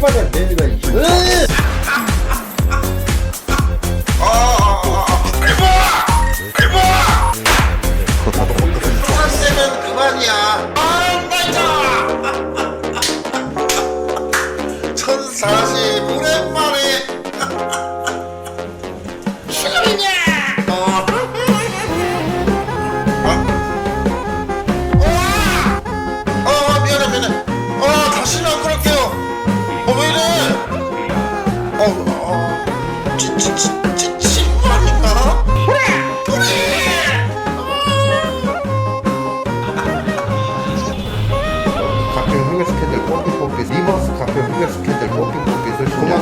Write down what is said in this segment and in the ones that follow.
아, 아, 아! 아이고! 조산 세면 그만이야. 아! 천사십 어, 어. 친구라니까? 그래! 가평 흑열 스캔들 뽑기 리버스 가평 흑열 스캔들 뽑기 뽑기 소식 고맙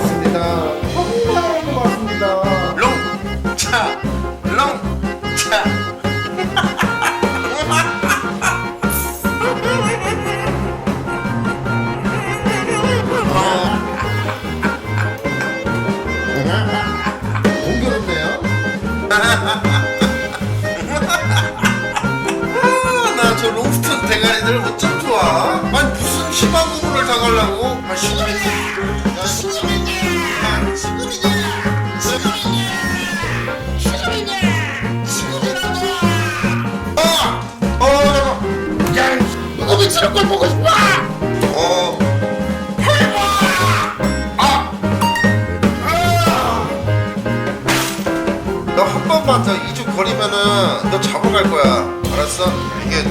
나저 롱스턴 대가리들 어쩜 좋아? 아니 무슨 부분을 다 가려고? 아 신입이냐? 신입이냐? 신입이냐? 신입이냐? 지금이냐? 신입이라고! 아! 어, 잠깐. 야, 누가 왜 저런 걸 보고 싶어? 어. 한 번만 더 이주 거리면은 너 잡아갈 거야. 알았어? 이게